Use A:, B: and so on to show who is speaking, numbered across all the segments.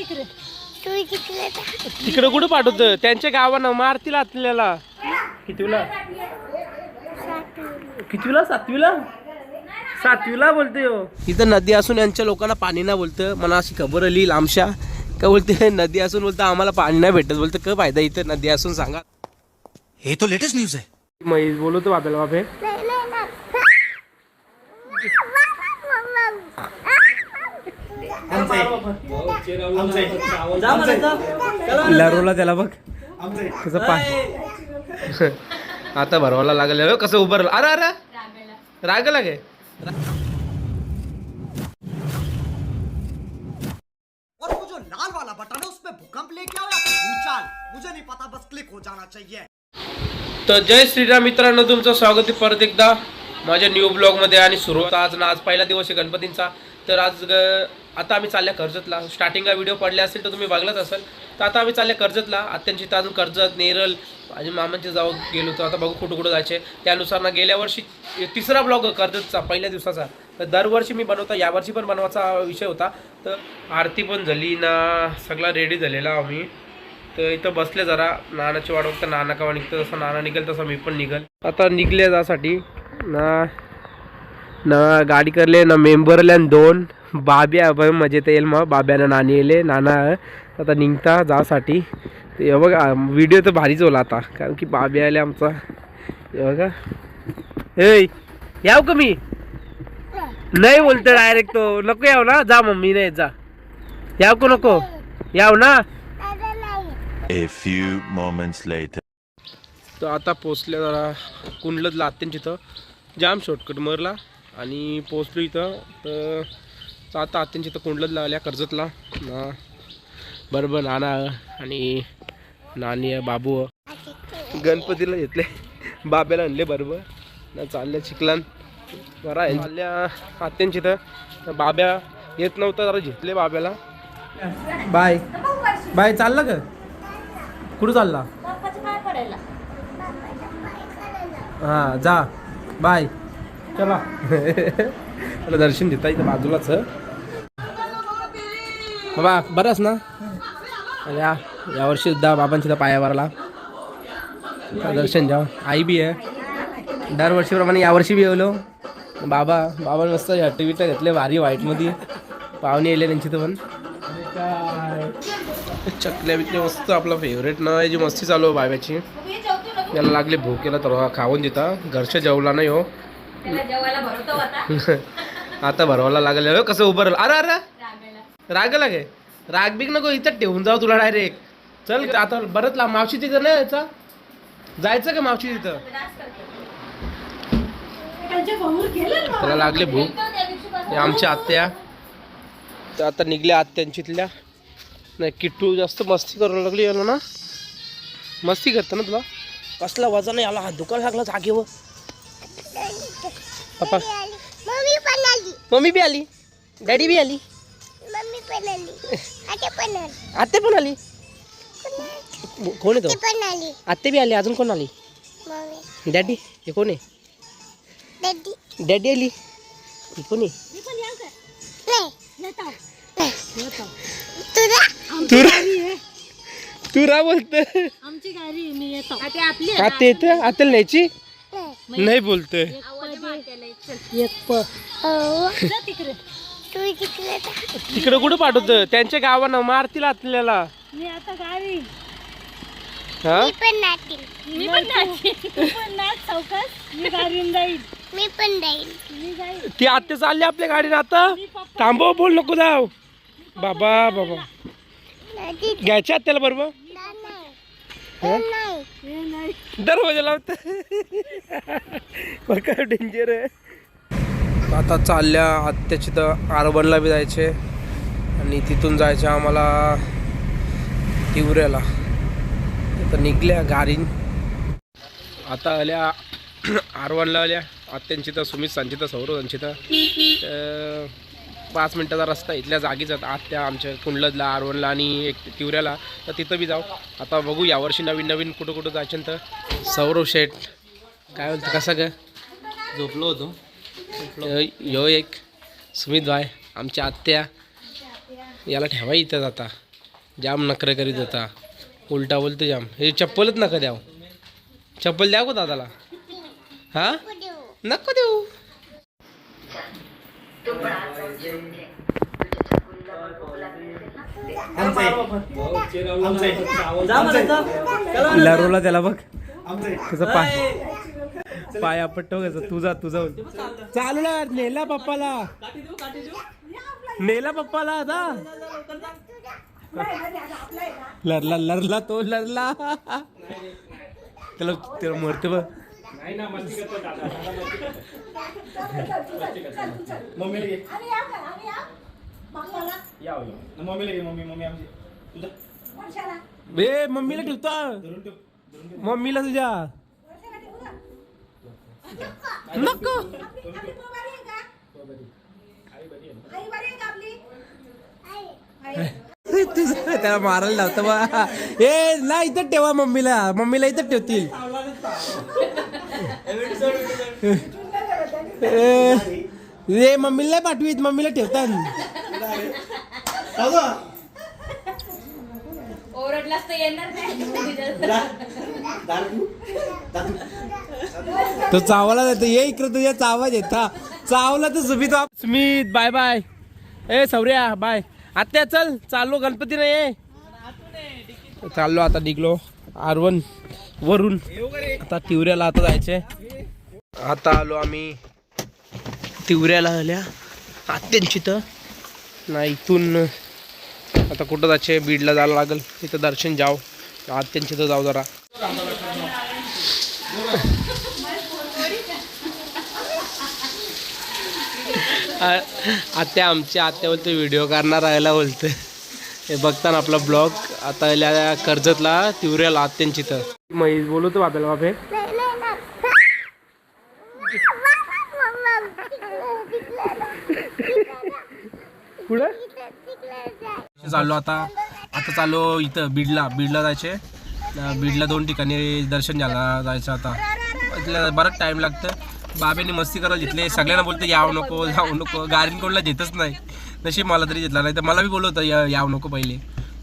A: तिकडे.
B: तुम्ही तिकडे जा.
C: तिकडे कुठं पाठवतं त्यांच्या गावानं मारतील आपल्याला कितवीला कितवीला सातवीला? सातवीला बोलते हो. इथं नदी असून यांच्या लोकांना पाणी नाही बोलतं. मला अशी खबर आली लांबशा. का बोलते नदी असून बोलतं आम्हाला पाणी नाही भेटत बोलतं काय फायदा इथं नदी असून सांगा.
D: ये तो लेटेस्ट न्यूज है
C: महेश बोलवतो बाबेला बाबे
B: नाही, नाही, नाही.
C: लरोला त्याला बघ. कसं पाय. आता भरवायला लागलं हो, कसं उभं. अरे अरे. राग लागे
D: और वो जो लाल वाला बटन है उसमें भूकंप लेके आओ या फिर भूचाल मुझे नहीं पता बस क्लिक हो जाना चाहिए।
C: तर जय श्रीराम मित्रांनो तुमचं स्वागत आहे परत एकदा. माझ्या न्यू ब्लॉगमध्ये आणि सुरुवात आज ना आज पहिला दिवस आहे गणपतींचा. तर आज ग- आता आम्ही चालल्या कर्जतला. स्टार्टिंगला व्हिडिओ पडले असेल तर तुम्ही बघलाच असेल. तर आता आम्ही चालल्या कर्जतला. आत्यांची तर अजून कर्जत नेरल माझ्या मामांचे जाऊ गेलो होतो. आता बघू कुठं कुठं जायचे. त्यानुसार ना गेल्या वर्षी तिसरा ब्लॉग कर्जतचा पहिल्या दिवसाचा. तर दरवर्षी मी बनवता. यावर्षी पण बनवायचा विषय होता. तर आरती पण झाली ना. सगळा रेडी झालेला आम्ही. तर इथं बसले जरा. नानाची वाट बघता. नाना कवा निघतं? जसं नाना निघेल तसं मी पण निघेल. आता निघले जासाठी. ना ना गाडी करले ना मेंबरल्यान दोन. बाब्या बघ मजेत येईल मग. बाब्यानं नानी येले. नाना आता निघता जासाठी. ते हे बघा व्हिडिओ तर भारीच होला आता. कारण की बाब्या आले आमचा. हे बघा. ए याव का मी? नाही बोलतो डायरेक्ट तो. नको याव ना. जा मम्मी नाही जा. याव का नको? याव ना.
E: A few moments later.
C: तर आता पोचल्या जरा कुंडलत लागते तिथं. जाम शॉर्टकट मरला. आणि पोचलो इथं. तर तर आता आत्यांच्या इथं कुंडलत लागल्या कर्जतला. ना बरोबर नाना आणि नानी बाबू. गणपतीला घेतले बाब्याला आणले बरोबर. ना चालल्या चिखलान. बरा आहे चालल्या आत्यांच्या इथं. तर बाब्या येत नव्हता जरा घेतले बाब्याला. बाय. बाय चालला का? कुठं चालला? हा जा. बाय. चला. मला दर्शन देता इथं बाजूलाच. बाबा बरंच ना? अरे या यावर्षी सुद्धा बाबांच्या इथं पाया भरला. दर्शन द्या आई बी आहे. दरवर्षीप्रमाणे यावर्षी बी येवलो बाबा बाबा मस्त हट्टी बिट्ट घेतले भारी व्हाईटमध्ये पाहुणे येले त्यांची तर पण. चकल्या बिकल्या मस्त आपला फेवरेट ना याची मस्ती चालू आहे बाब्याची. याला लागले भूक याला तर खाऊन देता. घरच्या जेवला नाही हो.
A: त्याला आता.
C: आता भरवायला लागले. हो, कसं उभं राहिलं? अरे अरे! राग लागे राग बिग नको इथं ठेवून जाऊ तुला डायरेक्ट चल आता बरंच लांब मावशी तिथं नाही यायचा? जायचं का मावशी तिथं त्याला लागले भूक. हे आमच्या आत्या. तर आता निघल्या आत्यांची तिथल्या नाही किट्टू जास्त मस्ती करायला लागली याला ना. मस्ती करतं ना तुला? कसला वजन आहे याला? हात दुखायला लागला जागेवर. पप्पा.
B: मम्मी पण आली.
C: मम्मी बी आली. डॅडी बी आली.
B: पण आली. आता पण आली?
C: आत्ते पण आली कोण आहे
B: ती? पण आली.
C: आत्ते बी आली अजून कोण आली?
B: मम्मी.
C: डॅडी हे कोण आहे? डॅडी. आली? ही कोण आहे?
B: नाही. तुला?
C: तू तू रा बोलत.
A: आमची गाडी मी येतो.
C: आत्ते आत्याला न्यायची?
B: नाही.
C: नाही बोलतोय
A: एक प
B: हो
A: जा तिकडे.
B: तुम्ही तिकडे जा.
C: तिकडे कुठं पाठवतं त्यांच्या गावानं मारतील आपल्याला.
A: मी आता गाडी
C: हा?
B: मी पण नाचील
A: मी पण नाची तू पण नाच चौकात मी गाडीन जाईल
B: मी पण जाईल
A: मी जाईल
C: ती आत्ते चालली आपल्या गाडीने आता. थांबव बोल नको जाव बाबा बाबा. घ्यायच्या आत्याला बरोबर?
B: नाही. नाही.
A: हे नाही.
C: दरवाजा लावत. काय डेंजर आहे. आता चालल्या आत्याची तर आरबनला बी जायचे. आणि तिथून जायचे आम्हाला तिवऱ्याला. तर निघल्या गाडीन. आता आल्या आरवणला आल्या. आत्यांची तर सुमित सांची तर सौरव तर. पाच मिनटाचा रस्ता इथल्या जागीच आहेत. आत्या आमच्या कुंडलदला आरवणला आणि एक तिवऱ्याला. तर तिथं बी जाऊ. आता बघू यावर्षी नवीन नवीन कुठं कुठं जायचं तर. सौरव शेठ काय बोलतं कसं ग?
F: झोपलो होतो.
C: यो एक सुमित भाई आमच्या आत्या याला ठेवा इथं आता. जाम नखरे करीत होता. उलटा बोलतो जाम. हे चप्पलच नका द्याव. चप्पल द्या गो दादाला? हा? नको देऊ. लरोला त्याला बघ. तुझा पाय. पाय आपटतो कसं तुझा तुझा चालू ना नेला पप्पाला. नेला पप्पाला आता. लरला लरला तो लरला. त्याला त्याला मरते बघ. बे मम्मीला ठेवतो. मम्मीला तुझ्या. नको. तुझं त्याला मारायला लावतं बा. ए ना इथं ठेवा मम्मीला. मम्मीला इथं ठेवतील. ए, मम्मीला पाठवीत मम्मीला ठेवतात.
A: ओरडलास तर येणार
C: तो चावाला जातो. ये इकडे तुझ्या चावा येत चावला तर सुमित वाप- सुमित बाय बाय. ए सौर्या बाय. आत्या चल. चाललो गणपती नाही ये चाललो आता निघलो. आरवण वरून. आता तिवऱ्याला आता जायचंय. आता आलो आम्ही तिवऱ्याला आल्या. आत्यांची तर. नाही इथून आता कुठं जायचे बीडला जायला लागेल. तिथं दर्शन जाव आत्यांची तर जाऊ जरा. आत्या आमच्या आत्या बोलते व्हिडिओ करणार राहायला बोलते. हे बघताना आपला ब्लॉग आता कर्जतला तिवऱ्याला आत्यांची तर. महेश बोलवतो बाबेला बाबे. कुठं? चाललो आता. आता चाललो इथं बीडला. बीडला जायचे बीडला दोन ठिकाणी दर्शन घ्यायला जायचं आता. बरंच टाईम लागतं. बाबेने मस्ती करायला घेतले. सगळ्यांना बोलते यावं नको जाऊ नको. गाडीन कोणला घेतच नाही. नशीब मला तरी घेतला नाही. तर मला बी बोलवतं या यावं नको पहिले.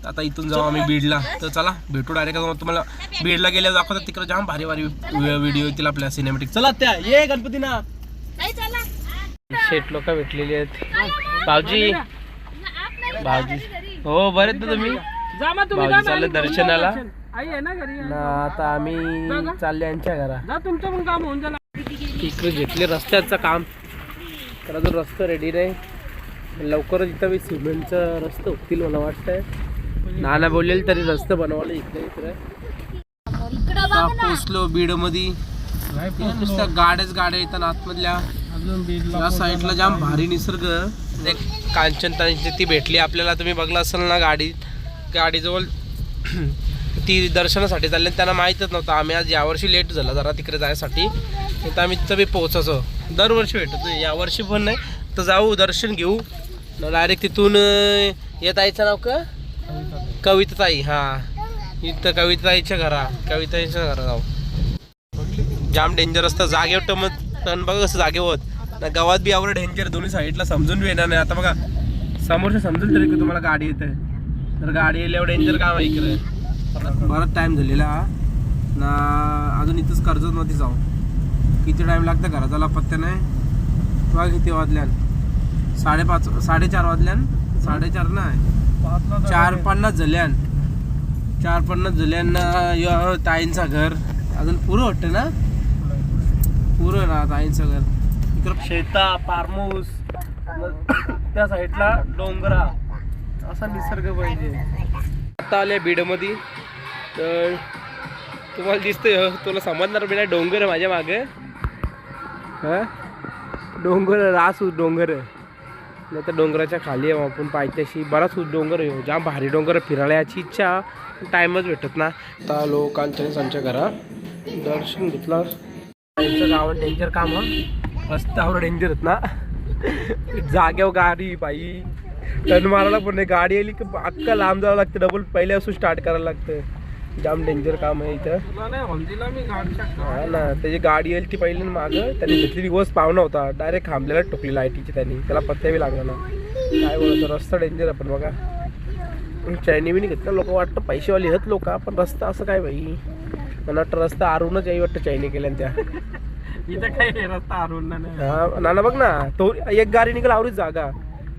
C: तर आता इथून जाऊ आम्ही बीडला. तर चला भेटू डायरेक्ट तुम्हाला. बीडला गेल्यावर दाखवतात तिकडे जाम भारी भारी व्हिडिओ येतील आपल्या सिनेमॅटिक चला त्या ये गणपती ना. शेट लोक भेटलेली आहेत. भाऊजी. भाऊजी. हो बरे आहेत ना तुम्ही? भाऊजी चालले दर्शनाला. ना आता आम्ही चालले यांच्या घरा. तुमचं पण काम होऊन इकडे घेतले रस्त्याचं काम. तर अजून रस्ता रेडी नाही. लवकरच इथं मी सिमेंटचं रस्ते होतील मला वाटतंय. नाना बोललेल तरी रस्ते बनवायला इकडे इकडे. पोचलो बीडमध्ये नुसत्या गाड्याच गाड्या येतात आतमधल्या. या साईडला जाम भारी निसर्ग. एक कांचनताची ती भेटली. आपल्याला तुम्ही बघला असाल ना गाडी. गाडीजवळ ती दर्शनासाठी चालली. त्यांना माहीतच नव्हतं. आम्ही आज यावर्षी लेट झाला. जरा तिकडे जायसाठी. तर आम्ही तिथं बी पोहोचायचो. दरवर्षी भेटतो यावर्षी पण नाही. तर जाऊ दर्शन घेऊ. डायरेक्ट तिथून येत आईचं नाव का? कविताताई. हां. इथं कविताईच्या घरा कविताईच्या घरा जाऊ. जाम डेंजर असतं जागेवर मग. टन बघा कसं जागेवर होत. ना गावात बी एवढं डेंजर दोन्ही साईडला समजून बी येणार नाही. आता बघा समोरचं समजून तरी की तुम्हाला गाडी येते. तर गाडी येईल डेंजर काम आहे इकडे. बराच टाईम झालेला. ना अजून इथंच कर्जतमध्ये जाऊ. किती टाईम लागतं घरात पत्त्या नाही? किंवा किती वाजल्यान. साडेपाच साडेचार वाजल्यान? साडेचार नाही. चार पन्नास झाल्यान. चार पन्नास झाल्यान ताईंचा घर. अजून पुरं वाटतं ना? पुरं ना ताईंचं घर. इकडं शेता पारमूस त्या साईडला डोंगरा. असा निसर्ग पाहिजे. आता आले बीडमध्ये. तर तुम्हाला दिसतंय तुला समजणार बी नाही डोंगर आहे माझ्या मागे. हां? डोंगर रास डोंगर आहे. नाही तर डोंगराच्या खाली आहे आपण पायथ्याशी बराच डोंगर आहे. जाम भारी डोंगर फिरायची फिरायला याची इच्छा टाईमच भेटत ना. आता लोकांच्या आमच्या घरा. दर्शन घेतलं. त्यांचं गावात डेंजर काम रस्त्यावर डेंजर आहेत ना. जाग्यावर गाडी बाई. टर्न मारायला पण नाही. गाडी आली की अक्का लांब जावं लागतं. डबल पहिल्यापासून स्टार्ट करायला लागतं. जाम डेंजर काम आहे इथं. हा ना त्याची गाडी येईल ती पहिली मागं. त्यांनी घेतली दिवस पाहुणा होता डायरेक्ट खांबलेला टोकली लाईटीची त्यांनी. त्याला पत्त्या बी लागला ना काय बोलतो रस्ता डेंजर आहे पण बघा. चायनी बी घेतलं लोक वाटतं पैसेवाली आहेत लोक पण रस्ता असं काय बाई? मला वाटतं रस्ता आरूनच याही वाटतं चायनी केल्या त्या.
F: इथं काय रस्ता
C: हा, नाना बघ ना तो एक गाडी निघाल आवरीच जागा.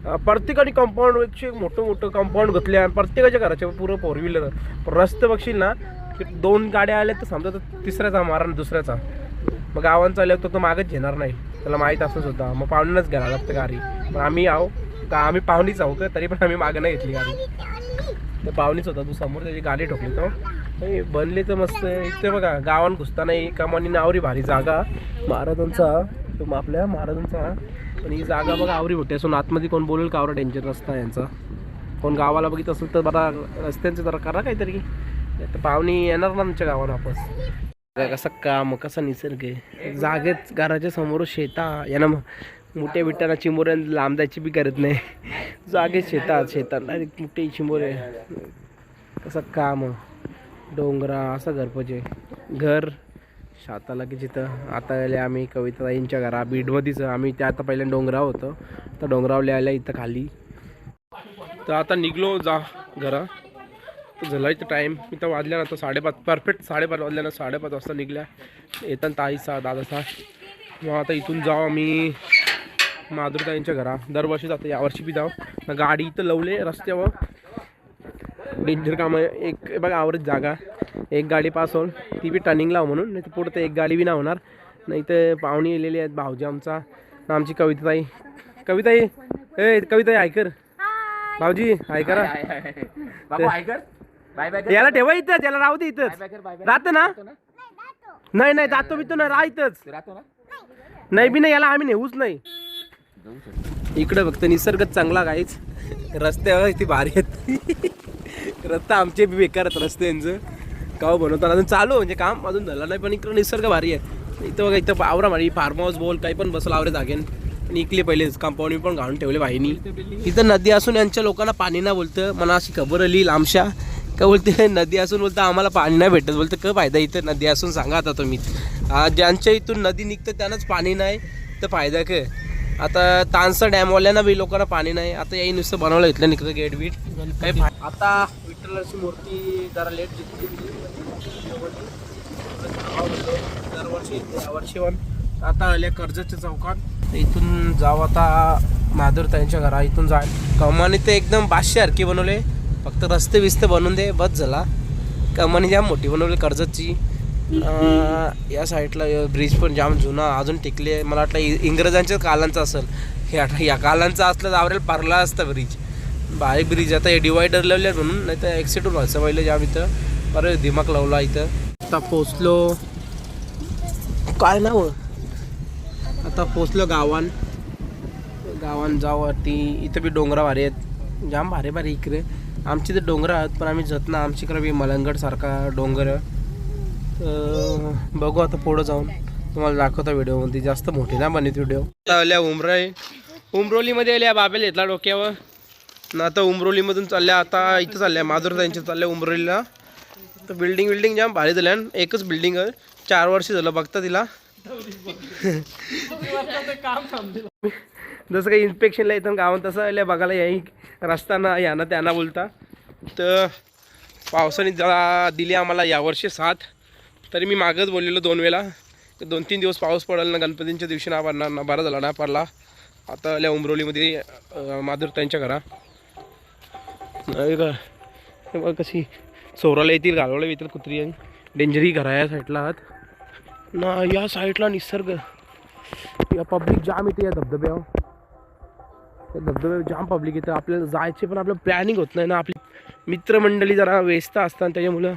C: प्रत्येकाने कंपाऊंड एकशे मोठं मोठं कंपाऊंड घेतले आणि प्रत्येकाच्या घराच्या पुरं फोर व्हीलर रस्ते बघशील ना की दोन गाड्या आल्या तर समजा तर तिसऱ्याचा मारा दुसऱ्याचा. मग गावांचा आल्यावर तर तो मागच घेणार नाही. त्याला माहीत असं सुद्धा. मग पाहुण्यांनाच घ्यायला लागतं गाडी. पण आम्ही आहो का आम्ही पाहुणीच आहो का? तरी पण आम्ही मागं नाही घेतली गाडी. तर पाहुणीच होता. तू समोर त्याची गाडी ठोकली तो. नाही, बनले तर मस्त इथे बघा गावात घुसताना एका मनी नावरी भारी जागा. महाराजांचा तो मग आपल्या महाराजांचा पण ही जागा बघा आवरी होते असून आतमध्ये कोण बोलेल का? आवरा डेंजर रस्ता यांचा. कोण गावाला बघित असेल तर बरा रस्त्यांचं जरा करा काहीतरी. नाही तर पाहुणे येणार ना आमच्या गावाला वापस. कसं काम कसं निसर्ग आहे. जागेत घराच्या समोर शेता यांना मोठ्या बिट्ट्याला चिंबोऱ्या लांब जायची बी करत नाही. जागेत शेतात शेतात डायरेक्ट मोठे चिंबोरे कसं काम डोंगरा असं घर पाहिजे घर शाताला की जिथं आता आले आम्ही कविताईंच्या घरा बीडमध्येच. आम्ही त्या आता पहिल्या डोंगराव होतो. तर डोंगरावले आल्या इथं खाली. तर आता निघलो जा घरा. झाला इथं टाईम इथं वाजल्या ना तर साडेपाच परफेक्ट साडेपाच वाजल्या ना साडेपाच वाजता निघल्या. येताना ताई सहा दादा सहा मग आता इथून जाऊ आम्ही माधुरताईंच्या घरा. दरवर्षी जातो यावर्षी बी जाऊ. ना गाडी इथं लवले रस्त्यावर. डेंजर काम आहे एक बघा आवरेज जागा. एक गाडी पास होऊन ती बी टर्निंग लाव म्हणून नाही तर पुढं तर एक गाडी बी नाही होणार. नाही तर पाहुणे येलेली आहेत भाऊजी आमचा आणि आमची कविताताई. कविताई ए कविताई ऐकर भाऊजी ऐकरा याला ठेवा इथंच याला राहू दे इथंच. राहतं ना? नाही नाही जातो मी तो ना राह इथंच.
F: राहतो ना?
C: नाही बी नाही याला आम्ही नेऊच नाही. इकडे फक्त निसर्गच चांगला काहीच रस्त्यावर ती भारी आहेत. रस्ता आमचे बी बेकार आहेत रस्त्यांचं. काव बनवताना. अजून चालू आहे म्हणजे काम अजून झालं नाही पण इकडं निसर्ग भारी आहे. इथं बघा इथं आवरा मारी फार्म हाऊस बोल काही पण बसला आवरे जागेन. आणि इकले पहिलेच कंपाऊंड पण घालून ठेवले भाईनी इथं नदी असून यांच्या लोकांना पाणी नाही बोलतं. मला अशी खबर आली लांबशा. का बोलते नदी असून बोलतं आम्हाला पाणी नाही भेटत. बोलतं का फायदा इथं नदी असून? सांगा आता तुम्ही. ज्यांच्या इथून नदी निघतं त्यांनाच पाणी नाही. तर फायदा का आता तानसा डॅमवाल्यांना बी लोकांना पाणी नाही. आता याही नुसतं बनवलं इथलं निघतं गेट बीट काही फा- आता विठ्ठलाची मूर्ती जरा लेट दरवर्षी यावर्षी पण आता आले कर्जतच्या चौकात. इथून जाऊ आता माधुरताईंच्या घरा इथून जाय कमानी ते एकदम बादशासारखी बनवले. फक्त रस्ते बिस्ते बनवून दे बस झाला. कमानी जाम मोठी बनवली कर्जतची. या साईडला ब्रिज पण जाम जुना अजून टिकले. मला वाटलं इंग्रजांच्याच इंग्रजांच्या कालांचा असेल. हे आता या कालांचा असलं तर आवरेल पारला असतं ब्रिज. बारीक ब्रिज. आता हे डिवायडर लावले म्हणून नाही तर ॲक्सिडेंट व्हायचं पहिलं जाम इथं. बरं दिमाग लावला इथं. आता पोचलो काय नाव? आता पोचलो गावान. गावान जाऊ वरती इथं बी डोंगरा भारी आहेत. जाम भारी भारी इकडे. आमची तर डोंगर आहेत पण आम्ही जात ना आमच्या इकडे बी मलंगडसारखा डोंगर तर बघू आता पुढं जाऊन. तुम्हाला दाखवता व्हिडिओमध्ये. जास्त मोठी ना बनत व्हिडिओ. आल्या उमराई उमरोलीमध्ये आल्या बाबेला घेतला डोक्यावर. ना आता उमरोलीमधून चालल्या. आता इथं चालल्या. माधुर त्यांच्या चालल्या उमरोलीला. तर बिल्डिंग बिल्डिंग जाम भारी झाल्या. एकच बिल्डिंग आहे. चार वर्ष झालं बघता तिला. जसं काही इन्स्पेक्शनला येतं गावात तसं आल्या बघायला याही रस्ताना यानं त्यांना बोलता. तर पावसाने जरा दिली आम्हाला यावर्षी साथ. तरी मी मागच बोललेलो दोन वेळा तर दोन तीन दिवस पाऊस पडेल ना गणपतींच्या दिवशी ना पडणार ना बरा झाला ना पडला. आता आल्या उमरोलीमध्ये माधुर त्यांच्या घरा. नाही का? कशी चोराला येतील घालवलं येतील कुत्री डेंजरी घरा या साईडला आहात. ना या साईडला निसर्ग. या पब्लिक जाम येते या धबधब्यावर. त्या धबधब्यावर जाम पब्लिक येतं आपल्याला जायचे पण आपलं प्लॅनिंग होत नाही ना. आपली मित्रमंडळी जरा व्यस्त असतात त्याच्यामुळं.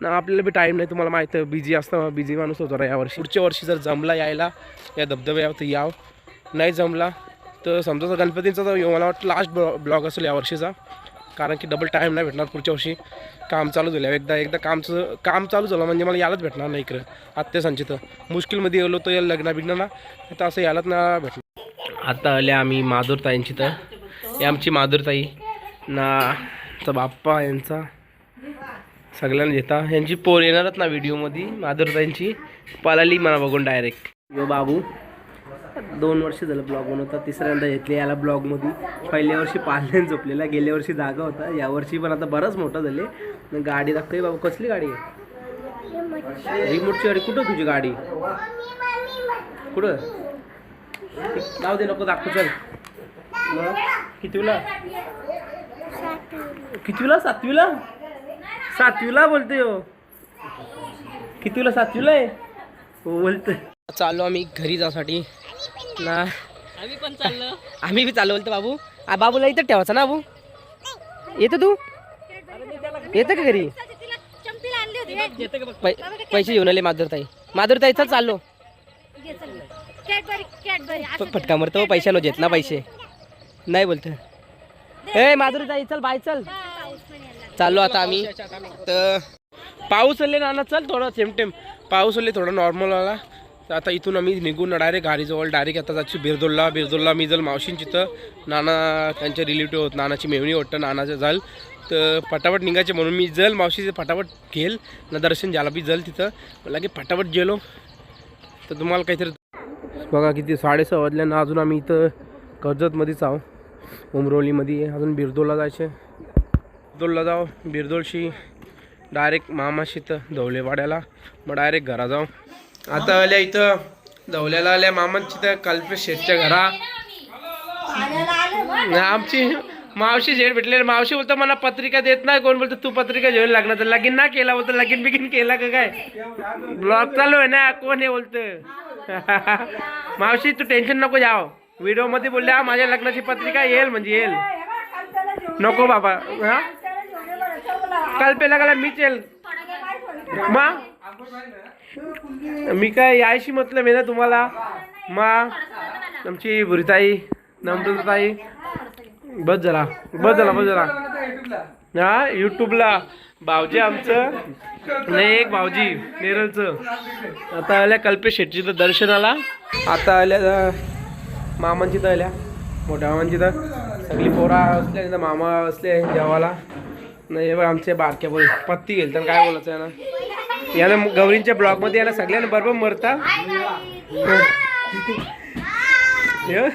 C: ना आपल्याला बी टाईम नाही. तुम्हाला माहीत आहे बिझी असतं बिझी माणूस होतो यावर्षी पुढच्या वर्षी जर जमला यायला या धबधब्यावर तर याव. नाही जमला तर समजा गणपतींचा तर मला वाटतं लास्ट ब्लॉ ब्लॉग असेल या वर्षीचा. कारण की डबल टाईम नाही भेटणार पुढच्या वर्षी. काम चालू झालं. एकदा एकदा कामचं काम चालू झालं म्हणजे मला यालाच भेटणार नाही इकडं. आत्या संचित. मुश्किलमध्ये गेलो तर या लग्न बिग्न तर असं यालाच ना भेटणार. आता आले आम्ही माधुरताईंची तर. हे आमची माधुरताई. ना तर बाप्पा यांचा. सगळ्यांना घेता यांची पोर येणारच ना व्हिडिओमध्ये माधुरताईंची. पळाली मला बघून डायरेक्ट यो बाबू. दोन वर्ष झालं ब्लॉग बनवता. तिसऱ्यांदा घेतले. याला ब्लॉगमध्ये पहिल्या वर्षी पाल्याने झोपलेला. गेल्या वर्षी जागा होता. यावर्षी पण आता बरंच मोठं झाले. गाडी दाखवते बाबा कसली गाडी आहे? रिमोटची गाडी. कुठं तुझी गाडी? कुठं? जाऊ दे नको दाखवू. चल. कितीला कितवीला? कितवीला? सातवीला? सातवीला बोलते हो. कितवीला सातवीला आहे? हो बोलतोय चाललो आम्ही घरी जासाठी. ना
A: आम्ही पण चाललो.
C: आम्ही बी चालू बोलतो बाबू. आ बाबूला इथं ठेवायचं ना बाबू? येतो तू? येतं का घरी?
A: चंपीला आणली होती
C: पै पैसे घेऊन आले माधुरताई. माधुरताई चल चाललो.
A: कॅडबरी कॅडबरी
C: प- फटका मरतो पैशानो घेत ना पैसे. नाही बोलतो. ए माधुरताई चल बाय चल. चाललो आता आम्ही. तर पाऊस आले ना ना चल थोडं थेंब थेंब पाऊस आले थोडं नॉर्मल आला तर आता इथून आम्ही निघून डायरेक्ट गाडीजवळ डायरेक्ट आता जायची बिरदोलला. बिरदोलला मी जर मावशींची तर नाना त्यांचे रिलेटिव्ह होत नानाची मेवणी वाटतं नानाचं जाल तर फटाफट निघायचे म्हणून मी जल मावशीचं फटाफट घेल ना दर्शन झालं बी जल तिथं मला की फटाफट गेलो. तर तुम्हाला काहीतरी बघा किती साडेसहा वाजल्यानं अजून आम्ही इथं कर्जतमध्येच आहो. उमरोलीमध्ये अजून बिरदोला जायचे बिरदोलला जाऊ. बिरदोलशी डायरेक्ट मामाशी तर धवलेवाड्याला मग डायरेक्ट घरा जाऊ. आता आल्या इथं धवल्याला आल्या मामांची तर कल्पेश शेठच्या घरा. आमची मावशी शेठ भेटले मावशी बोलतो मला पत्रिका देत नाही. कोण बोलतो तू पत्रिका घेऊन लागणार तर लगीन ना केला बोलतो लगीन बिगीन केला का काय? ब्लॉग चालू आहे ना कोण आहे बोलतं मावशी तू टेन्शन नको जाव व्हिडिओमध्ये बोलले "हा, माझ्या लग्नाची पत्रिका येईल म्हणजे येईल. नको बाबा हा? कल्पेला गेला मीच येईल. मा मी काय यायशी म्हटलं मी ना तुम्हाला? मा आमची भुरीताई नम्रताई बस झाला बस झाला बस झाला हा युट्यूबला भावजी आमचं. नाही एक भाऊजी नेरलचं. आता आल्या कल्पेश शेट्टी तर दर्शनाला. आता आल्या मामांची तर आल्या. मोठ्या मामांची तर. सगळी पोरा असले मामा असले जेवाला नाही आमचे बारक्या बोल पत्ती गेल तर काय बोलायचं आहे ना? यानं गौरींच्या ब्लॉगमध्ये यानं सगळ्यांना बरोबर मरता. हे?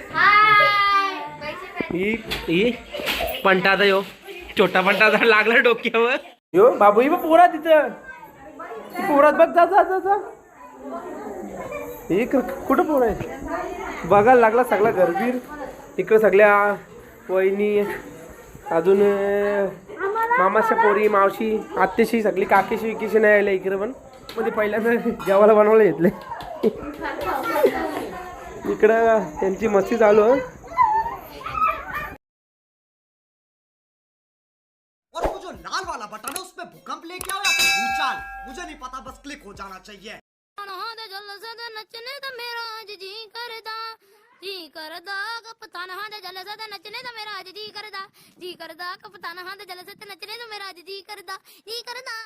C: ही ही पंटादा यो. छोटा पंटादा लागला डोक्यावर. यो बाबू ही पोरा तिथं पोरात बघ जा जा जा जा. क- कुठं पोर आहे? बघायला लागला सगळा गरबीर इकडं सगळ्या वहिनी अजून मामाच्या पोरी मावशी आत्तेशी सगळी काकीशी विकीशी नाही आले इकडे पण मध्ये पहिल्यांदा जेवायला बनवलं घेतले इकडं त्यांची मस्ती चालू
D: मुझे नहीं पता बस क्लिक हो जाना चाहिए
G: ਜੀ ਕਰਦਾ ਜੀ ਕਰਦਾ ਕਪਤਾਨ ਹਾਂ ਦੇ ਜਲ ਸਦ ਨੱਚਨੇ ਤਾਂ ਮੇਰਾ ਅੱਜ ਜੀ ਕਰਦਾ। ਜੀ ਕਰਦਾ ਕਪਤਾਨ ਹਾਂ ਦੇ ਜਲ ਸਦ ਨੱਚਨੇ ਤਾਂ ਮੇਰਾ ਅੱਜ ਜੀ ਕਰਦਾ। ਜੀ ਕਰਦਾ।